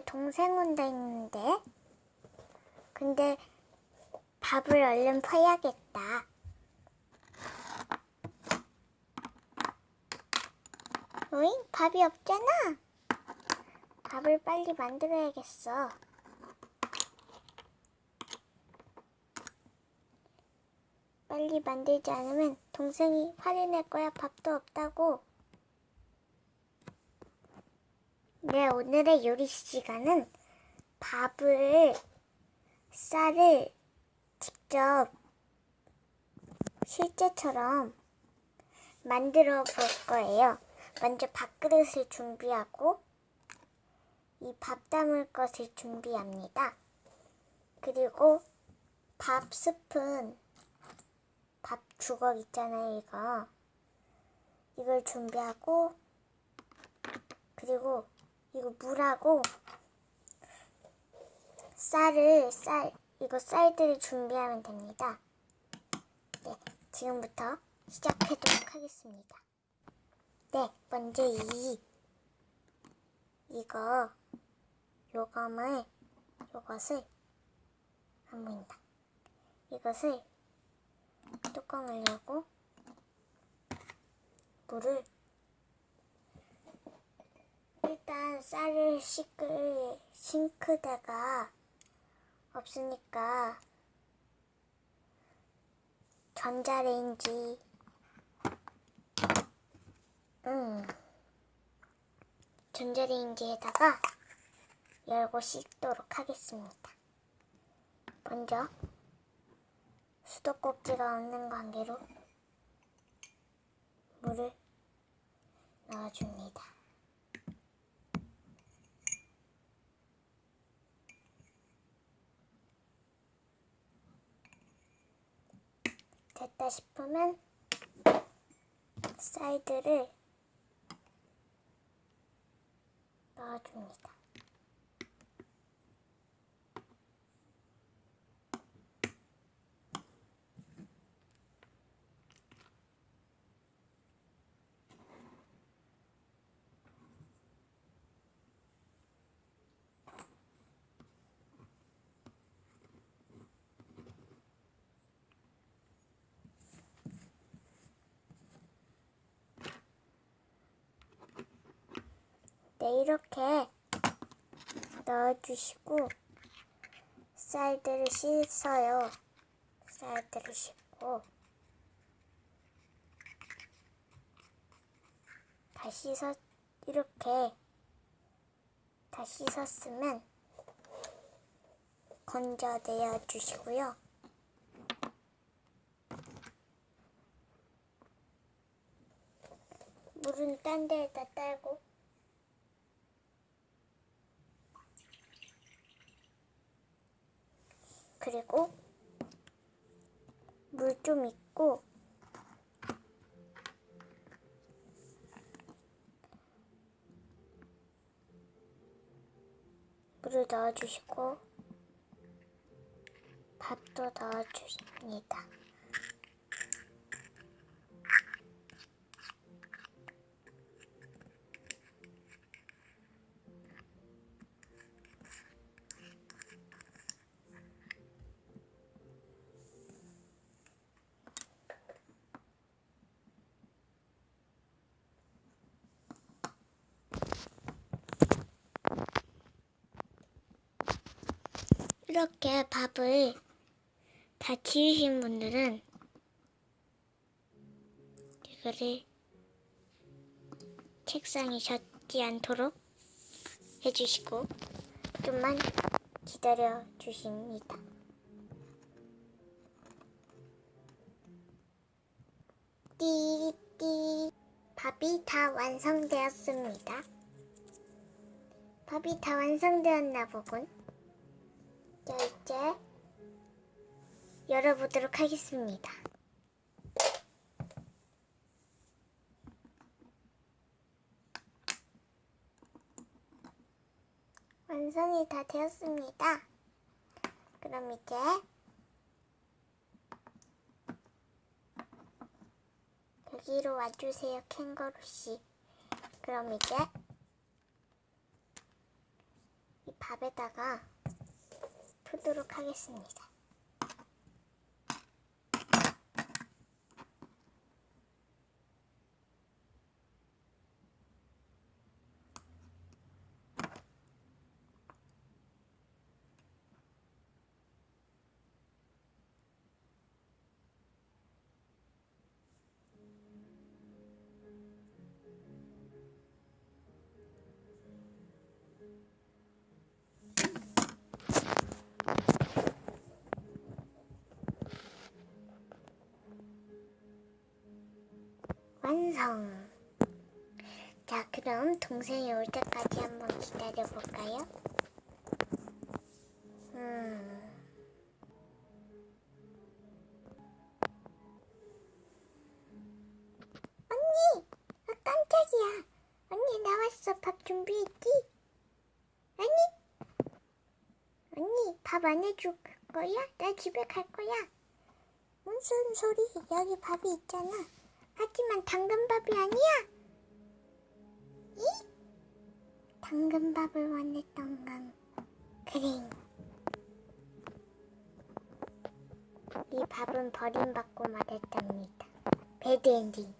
내 동생 온다 했는데. 근데 밥을 얼른 퍼야겠다. 어잉? 밥이 없잖아. 밥을 빨리 만들어야겠어. 빨리 만들지 않으면 동생이 화를 낼 거야. 밥도 없다고. 네, 오늘의 요리 시간은 밥을, 쌀을 직접 실제처럼 만들어 볼 거예요. 먼저 밥그릇을 준비하고 이 밥 담을 것을 준비합니다. 그리고 밥 스푼, 밥 주걱 있잖아요, 이거. 이걸 준비하고 그리고 이거 물하고 쌀을 쌀 이거 쌀들을 준비하면 됩니다. 네, 지금부터 시작하도록 하겠습니다. 네, 먼저 이 이거 요감을 요것을 안 보인다. 이것을 뚜껑을 열고 물을 쌀을 씻을 싱크대가 없으니까 전자레인지 음 전자레인지에다가 열고 씻도록 하겠습니다. 먼저 수도꼭지가 없는 관계로 물을 넣어줍니다. 됐다 싶으면 사이드를 넣어줍니다. 네, 이렇게 넣어주시고 쌀들을 씻어요. 쌀들을 씻고 다 씻어 이렇게 다 씻었으면 건져내어 주시고요. 물은 딴 데에다 따고 그리고 물 좀 있고 물을 넣어주시고 밥도 넣어주십니다. 이렇게 밥을 다 지으신 분들은 이거를 책상에 젖지 않도록 해주시고 좀만 기다려 주십니다. 띠띠 밥이 다 완성되었습니다. 밥이 다 완성되었나 보군. 자, 이제 열어보도록 하겠습니다. 완성이 다 되었습니다. 그럼 이제 여기로 와주세요, 캥거루 씨. 그럼 이제 이 밥에다가 푸도록 하겠습니다. 완성. 자, 그럼 동생이 올 때까지 한번 기다려 볼까요? 음. 언니, 아, 깜짝이야. 언니 나왔어. 밥 준비했지? 언니, 언니 밥 안 해줄 거야? 나 집에 갈 거야. 무슨 소리? 여기 밥이 있잖아. 하지만 당근밥이 아니야. 이? 당근밥을 원했던 건 그래. 이 밥은 버림받고 말았답니다. 배드 엔딩.